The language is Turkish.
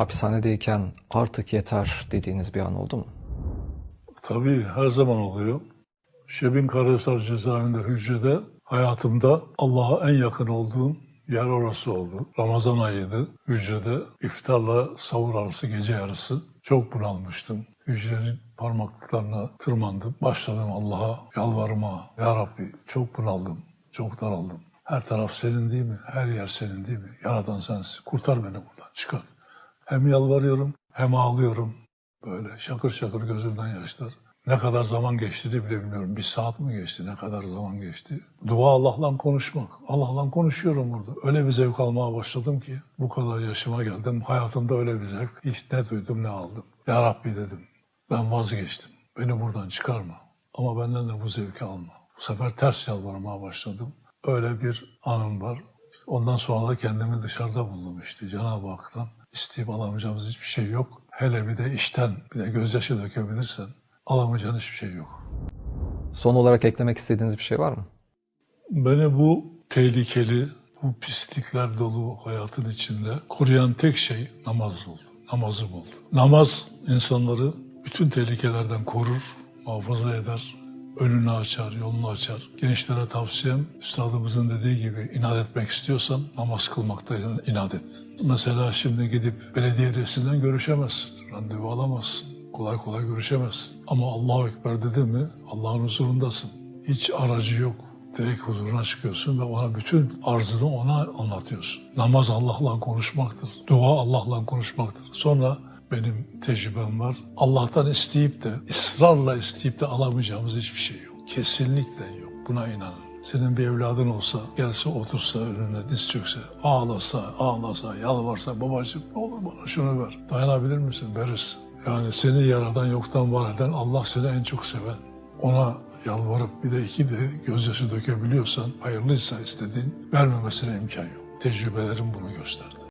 hapishanedeyken artık yeter dediğiniz bir an oldu mu? Tabii her zaman oluyor. Şebin Karahisar cezaevinde hücrede hayatımda Allah'a en yakın olduğum yer orası oldu. Ramazan ayıydı. Hücrede iftarla savur arası gece yarısı çok bunalmıştım. Hücrenin parmaklıklarına tırmandım. Başladım Allah'a yalvarma. Ya Rabbi çok bunaldım, çok daraldım. Her taraf senin değil mi? Her yer senin değil mi? Yaradan sensin. Kurtar beni buradan, çıkar. Hem yalvarıyorum hem ağlıyorum. Böyle şakır şakır gözümden yaşlar. Ne kadar zaman geçti bile bilmiyorum. Bir saat mi geçti, ne kadar zaman geçti. Dua Allah'la konuşmak. Allah'la konuşuyorum orada. Öyle bir zevk almaya başladım ki bu kadar yaşıma geldim. Hayatımda öyle bir zevk hiç ne duydum ne aldım. Ya Rabbi dedim ben vazgeçtim. Beni buradan çıkarma. Ama benden de bu zevki alma. Bu sefer ters yalvarmaya başladım. Öyle bir anım var. Ondan sonra da kendimi dışarıda buldum işte Cenab-ı Hak'tan. isteyip alamayacağımız hiçbir şey yok. Hele bir de işten bir de gözyaşı dökebilirsen alamayacağın hiçbir şey yok. Son olarak eklemek istediğiniz bir şey var mı? Beni bu tehlikeli, bu pislikler dolu hayatın içinde koruyan tek şey namaz oldu. Namazım oldu. Namaz insanları bütün tehlikelerden korur, muhafaza eder, önünü açar, yolunu açar. Gençlere tavsiyem, üstadımızın dediği gibi inat etmek istiyorsan namaz kılmakta inat et. Mesela şimdi gidip belediye reisinden görüşemezsin, randevu alamazsın. Kolay kolay görüşemezsin. Ama Allahu Ekber dedin mi Allah'ın huzurundasın. Hiç aracı yok. Direkt huzuruna çıkıyorsun ve ona bütün arzını ona anlatıyorsun. Namaz Allah'la konuşmaktır. Dua Allah'la konuşmaktır. Sonra benim tecrübem var. Allah'tan isteyip de, ısrarla isteyip de alamayacağımız hiçbir şey yok. Kesinlikle yok. Buna inanın. Senin bir evladın olsa, gelse otursa önüne diz çökse, ağlasa, ağlasa, yalvarsa, babacığım ne olur bana şunu ver. Dayanabilir misin? Verirsin. Yani seni yaradan yoktan var eden Allah seni en çok seven. Ona yalvarıp bir de iki de gözyaşı dökebiliyorsan, hayırlıysa istediğin vermemesine imkan yok. Tecrübelerim bunu gösterdi.